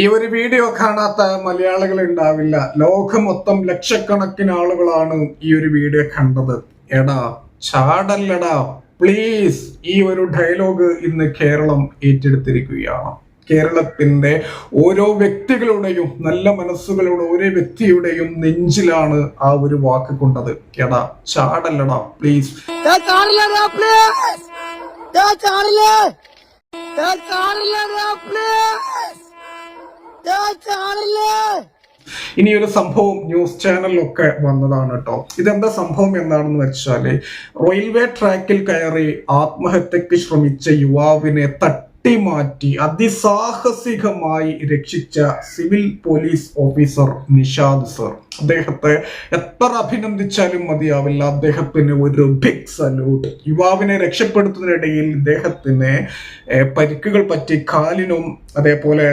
ഈ ഒരു വീഡിയോ കാണാത്ത മലയാളികൾ ഉണ്ടാവില്ല. ലോകം മൊത്തം ലക്ഷക്കണക്കിന് ആളുകളാണ് ഈ ഒരു വീഡിയോ കണ്ടത്. എടാ ചാടല്ലടാ. പ്ലീസ് ഈ ഒരു ഡയലോഗ് ഇന്ന് കേരളം ഏറ്റെടുത്തിരിക്കുകയാണ്. കേരളത്തിന്റെ ഓരോ വ്യക്തികളുടെയും നല്ല മനസ്സുകളുടെ ഓരോ വ്യക്തിയുടെയും നെഞ്ചിലാണ് ആ ഒരു വാക്ക് കൊണ്ടത്. കേടാ ചാടല്ലടാ പ്ലീസ് ഞാൻ ഇനി ഒരു സംഭവം ന്യൂസ് ചാനലിലൊക്കെ വന്നതാണ് കേട്ടോ ഇതെന്താ സംഭവം എന്താണെന്ന് വെച്ചാൽ റെയിൽവേ ട്രാക്കിൽ കയറി ആത്മഹത്യക്ക് ശ്രമിച്ച യുവാവിനെ തട്ടിമാറ്റി അതിസാഹസികമായി രക്ഷിച്ച civil police officer Nishad sir. അദ്ദേഹത്തെ എത്ര അഭിനന്ദിച്ചാലും മതിയാവില്ല. അദ്ദേഹത്തിന് ഒരു ബിഗ് സല്യൂട്ട് യുവാവിനെ രക്ഷപ്പെടുത്തുന്നതിനിടയിൽ ഇദ്ദേഹത്തിന് പരിക്കുകൾ പറ്റി കാലിനും അതേപോലെ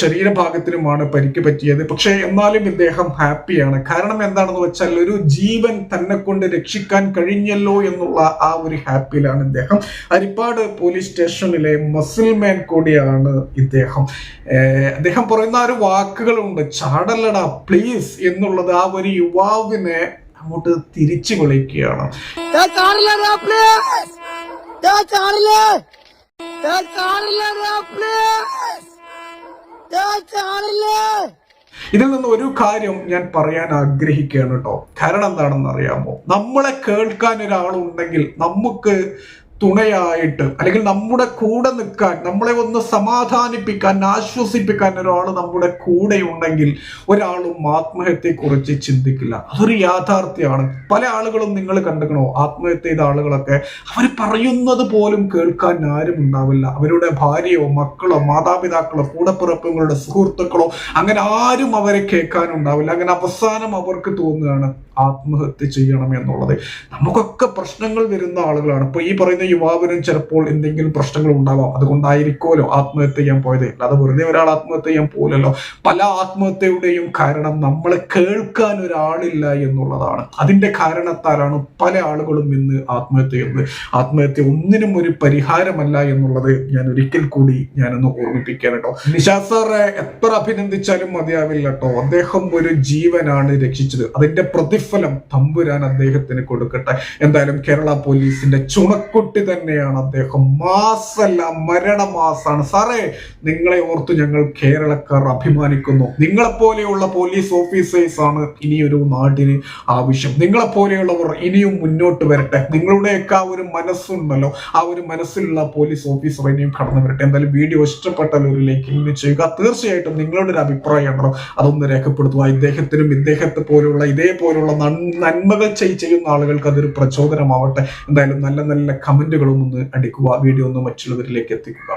ശരീരഭാഗത്തിനുമാണ് പരിക്ക് പറ്റിയത്. പക്ഷേ എന്നാലും ഇദ്ദേഹം ഹാപ്പിയാണ്. കാരണം എന്താണെന്ന് വെച്ചാൽ ഒരു ജീവൻ തന്നെ കൊണ്ട് രക്ഷിക്കാൻ കഴിഞ്ഞല്ലോ എന്നുള്ള ആ ഒരു ഹാപ്പിയിലാണ് ഇദ്ദേഹം. ഹരിപ്പാട് പോലീസ് സ്റ്റേഷനിലെ മസിൽമാൻ കൂടിയാണ് ഇദ്ദേഹം. അദ്ദേഹം പറയുന്ന ഒരു വാക്കുകളുണ്ട്. ചാടല്ലടാ പ്ലീസ് എന്നുള്ളത് ആ ഒരു യുവാവിനെ അങ്ങോട്ട് തിരിച്ചു വിളിക്കുകയാണ്. ഇതിൽ നിന്ന് ഒരു കാര്യം ഞാൻ പറയാൻ ആഗ്രഹിക്കുകയാണ് കേട്ടോ. കാരണം എന്താണെന്ന് അറിയാമോ നമ്മളെ കേൾക്കാൻ ഒരാളുണ്ടെങ്കിൽ നമുക്ക് തുണയായിട്ട് അല്ലെങ്കിൽ നമ്മുടെ കൂടെ നിൽക്കാൻ നമ്മളെ ഒന്ന് സമാധാനിപ്പിക്കാൻ ആശ്വസിപ്പിക്കാൻ ഒരാൾ നമ്മുടെ കൂടെ ഉണ്ടെങ്കിൽ ഒരാളും ആത്മഹത്യയെക്കുറിച്ച് ചിന്തിക്കില്ല. അതൊരു യാഥാർത്ഥ്യമാണ്. പല ആളുകളും നിങ്ങൾ കണ്ടുക്കണോ ആത്മഹത്യ ചെയ്ത ആളുകളൊക്കെ അവർ പറയുന്നത് പോലും കേൾക്കാൻ ആരും ഉണ്ടാവില്ല. അവരുടെ ഭാര്യയോ മക്കളോ മാതാപിതാക്കളോ കൂടപ്പിറപ്പുകളുടെ സുഹൃത്തുക്കളോ അങ്ങനെ ആരും അവരെ കേൾക്കാനുണ്ടാവില്ല അങ്ങനെ അവസാനം അവർക്ക് തോന്നുകയാണ് ആത്മഹത്യ ചെയ്യണം എന്നുള്ളത്. നമുക്കൊക്കെ പ്രശ്നങ്ങൾ വരുന്ന ആളുകളാണ്. ഇപ്പൊ ഈ പറയുന്ന യുവാവിനും ചിലപ്പോൾ എന്തെങ്കിലും പ്രശ്നങ്ങൾ ഉണ്ടാവാം. അതുകൊണ്ടായിരിക്കുമല്ലോ ആത്മഹത്യ ചെയ്യാൻ പോയത്. അല്ലാതെ വെറുതെ ഒരാൾ ആത്മഹത്യ ചെയ്യാൻ പോലല്ലോ പല ആത്മഹത്യയുടെയും കാരണം നമ്മൾ കേൾക്കാൻ ഒരാളില്ല എന്നുള്ളതാണ്. അതിന്റെ കാരണത്താലാണ് പല ആളുകളും ഇന്ന് ആത്മഹത്യ ചെയ്യുന്നത്. ആത്മഹത്യ ഒന്നിനും ഒരു പരിഹാരമല്ല എന്നുള്ളത് ഞാൻ ഒരിക്കൽ കൂടി ഞാനൊന്ന് ഓർമ്മിപ്പിക്കാൻ കേട്ടോ നിഷാ സാറെ എത്ര അഭിനന്ദിച്ചാലും മതിയാവില്ല കേട്ടോ. അദ്ദേഹം ഒരു ജീവനാണ് രക്ഷിച്ചത്. അതിന്റെ പ്രതിഫലം തമ്പുരാൻ അദ്ദേഹത്തിന് കൊടുക്കട്ടെ. എന്തായാലും കേരള പോലീസിന്റെ ചുണക്കുട്ടി തന്നെയാണ് അദ്ദേഹം. മാസല്ല മരണമാസാണ്. സാറേ നിങ്ങളെ ഓർത്ത് ഞങ്ങൾ കേരളക്കാർ അഭിമാനിക്കുന്നു. നിങ്ങളെപ്പോലെയുള്ള പോലീസ് ഓഫീസേഴ്സ് ആണ് ഇനിയൊരു നാടിന് ആവശ്യം. നിങ്ങളെപ്പോലെയുള്ളവർ ഇനിയും മുന്നോട്ട് വരട്ടെ. നിങ്ങളുടെയൊക്കെ ആ ഒരു മനസ്സുണ്ടല്ലോ. ആ ഒരു മനസ്സിലുള്ള പോലീസ് ഓഫീസർ ഇനിയും കടന്നു വരട്ടെ. എന്തായാലും വീഡിയോ ഇഷ്ടപ്പെട്ടാൽ ഒരു ലൈക്കിംഗ് ചെയ്യുക. തീർച്ചയായിട്ടും നിങ്ങളുടെ ഒരു അഭിപ്രായം ഉണ്ടല്ലോ. അതൊന്ന് രേഖപ്പെടുത്തുക. ഇദ്ദേഹത്തിനും ഇദ്ദേഹത്തെ പോലെയുള്ള ഇതേപോലുള്ള നൻ- നന്മകൾ ചെയ്യുന്ന ആളുകൾക്ക് അതൊരു പ്രചോദനമാവട്ടെ. എന്തായാലും നല്ല നല്ല കമന്റുകളും ഒന്ന് അടിക്കുക. വീഡിയോ ഒന്ന് മറ്റുള്ളവരിലേക്ക് എത്തിക്കുക.